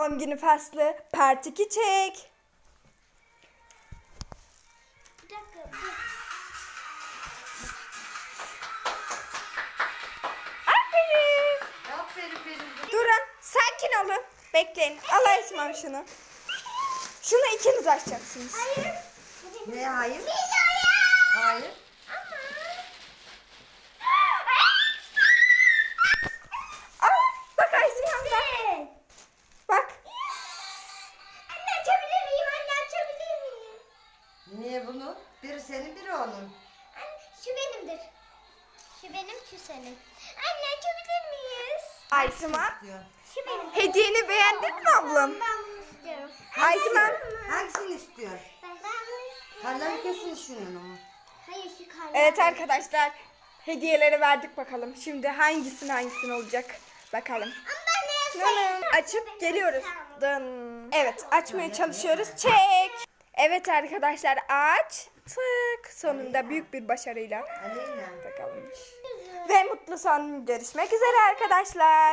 Doğum günü faslı part 2 çek. Bir dakika. dur. Aferin. Aferin benim. Durun sakin olun. Bekleyin. Allah Esma şunu. Şunu ikiniz açacaksınız. Hayır. Ne hayır? Hayır. Niye bunu? Biri senin biri onun. Anne şu benimdir. Şu benim şu senin. Anne açabilir miyiz? Aysima. Diyor. Şu benim. Hediyeni beğendin mi ablam? Ben bunu istiyorum. Aysima. Hangisini istiyor? Ben, ben bunu istiyorum. Karlar kesin şunun ama. Hayır şu karlar. Evet arkadaşlar. Hediyeleri verdik bakalım. Şimdi hangisinin hangisinin olacak? Bakalım. Ama ben ne? Açıp geliyoruz. Dın. Evet açmaya çalışıyoruz. Çek. Evet arkadaşlar açtık. Sonunda büyük bir başarıyla. Bakalım. Ve mutlu son görüşmek üzere arkadaşlar.